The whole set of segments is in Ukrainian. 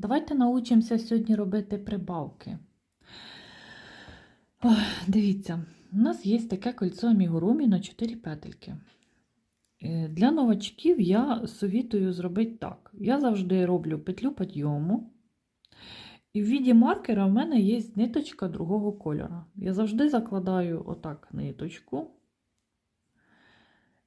Давайте научимося сьогодні робити прибавки. Ой, дивіться, у нас є таке кольцо амігурумі на 4 петельки. Е, Для новачків я совітую зробити так. Я завжди роблю петлю підйому. І в віді маркера в мене є ниточка другого кольору. Я завжди закладаю отак ниточку,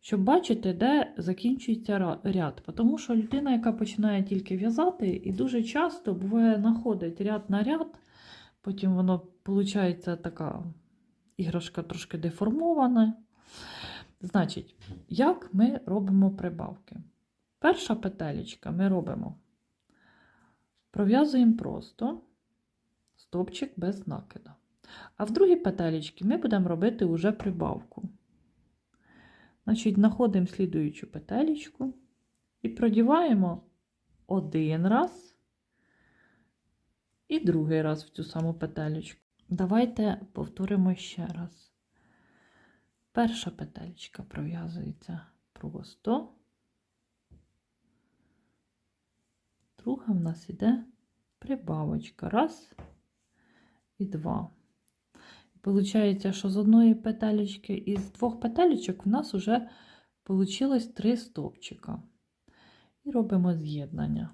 щоб бачити, де закінчується ряд. Тому що людина, яка починає тільки в'язати, і дуже часто буває знаходить ряд на ряд, потім воно виходить така іграшка трошки деформована. Значить, як ми робимо прибавки? Перша петелечка ми робимо. Пров'язуємо просто стопчик без накида. А в другій петелечці ми будемо робити вже прибавку. Значить, знаходимо слідуючу петелечку і продіваємо один раз і другий раз в цю саму петелечку. Давайте повторимо ще раз. Перша петелечка пров'язується просто. Друга в нас іде прибавочка. Раз і два. Получається, що з одної петелечки з двох петелечок в нас вже вийшло три стовпчика. І робимо з'єднання.